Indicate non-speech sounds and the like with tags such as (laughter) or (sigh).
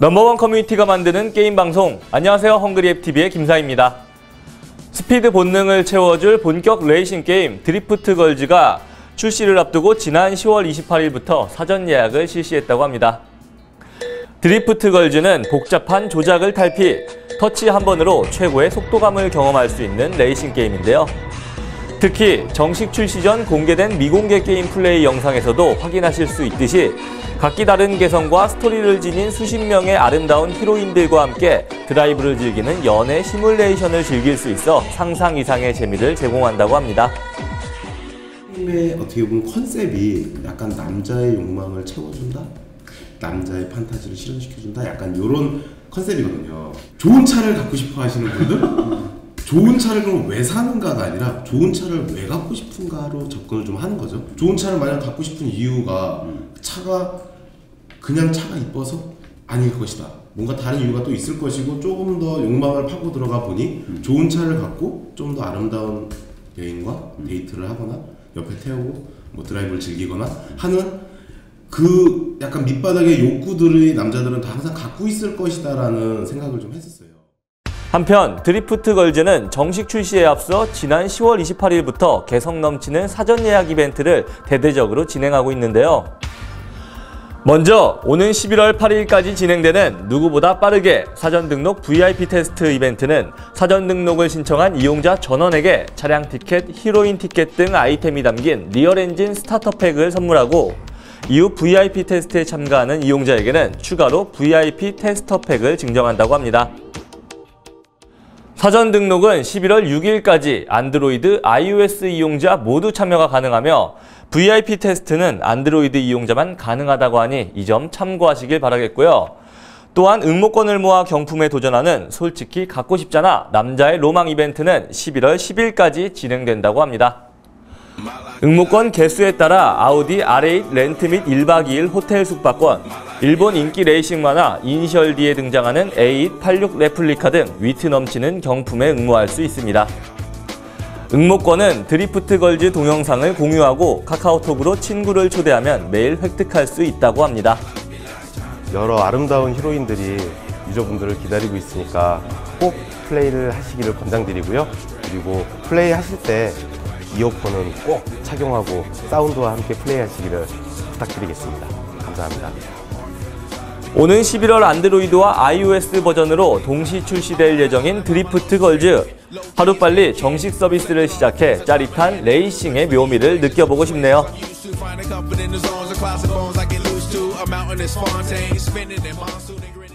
넘버원 커뮤니티가 만드는 게임 방송 안녕하세요 헝그리앱TV의 김사입니다. 스피드 본능을 채워줄 본격 레이싱 게임 드리프트 걸즈가 출시를 앞두고 지난 10월 28일부터 사전 예약을 실시했다고 합니다. 드리프트 걸즈는 복잡한 조작을 탈피, 터치 한 번으로 최고의 속도감을 경험할 수 있는 레이싱 게임인데요. 특히 정식 출시 전 공개된 미공개 게임 플레이 영상에서도 확인하실 수 있듯이 각기 다른 개성과 스토리를 지닌 수십 명의 아름다운 히로인들과 함께 드라이브를 즐기는 연애 시뮬레이션을 즐길 수 있어 상상 이상의 재미를 제공한다고 합니다. 게임의 어떻게 보면 컨셉이 약간 남자의 욕망을 채워준다? 남자의 판타지를 실현시켜준다? 약간 이런 컨셉이거든요. 좋은 차를 갖고 싶어 하시는 분들? (laughs) 좋은 차를 그럼 왜 사는가가 아니라 좋은 차를 왜 갖고 싶은가로 접근을 좀 하는 거죠. 좋은 차를 만약 갖고 싶은 이유가 차가 그냥 차가 이뻐서 아닐 것이다. 뭔가 다른 이유가 또 있을 것이고 조금 더 욕망을 파고 들어가 보니 좋은 차를 갖고 좀 더 아름다운 여행과 데이트를 하거나 옆에 태우고 뭐 드라이브를 즐기거나 하는 그 약간 밑바닥의 욕구들이 남자들은 다 항상 갖고 있을 것이다라는 생각을 좀 했었어요. 한편 드리프트 걸즈는 정식 출시에 앞서 지난 10월 28일부터 개성 넘치는 사전 예약 이벤트를 대대적으로 진행하고 있는데요. 먼저 오는 11월 8일까지 진행되는 누구보다 빠르게 사전 등록 VIP 테스트 이벤트는 사전 등록을 신청한 이용자 전원에게 차량 티켓, 히로인 티켓 등 아이템이 담긴 리얼 엔진 스타터 팩을 선물하고 이후 VIP 테스트에 참가하는 이용자에게는 추가로 VIP 테스터 팩을 증정한다고 합니다. 사전 등록은 11월 6일까지 안드로이드, iOS 이용자 모두 참여가 가능하며 VIP 테스트는 안드로이드 이용자만 가능하다고 하니 이 점 참고하시길 바라겠고요. 또한 응모권을 모아 경품에 도전하는 솔직히 갖고 싶잖아 남자의 로망 이벤트는 11월 10일까지 진행된다고 합니다. 응모권 개수에 따라 아우디 R8 렌트 및 1박 2일 호텔 숙박권, 일본 인기 레이싱 만화 D에 등장하는 A8 86 레플리카 등 위트 넘치는 경품에 응모할 수 있습니다. 응모권은 드리프트 걸즈 동영상을 공유하고 카카오톡으로 친구를 초대하면 매일 획득할 수 있다고 합니다. 여러 아름다운 히로인들이 유저분들을 기다리고 있으니까 꼭 플레이를 하시기를 권장드리고요. 그리고 플레이 하실 때 이어폰은 꼭 착용하고 사운드와 함께 플레이 하시기를 부탁드리겠습니다. 감사합니다. 오는 11월 안드로이드와 iOS 버전으로 동시 출시될 예정인 드리프트 걸즈. 하루빨리 정식 서비스를 시작해 짜릿한 레이싱의 묘미를 느껴보고 싶네요. used to find a comfort in the zones of closet bones I get loose to. A mountain is Fontaine, spinning in monsoon and grinning.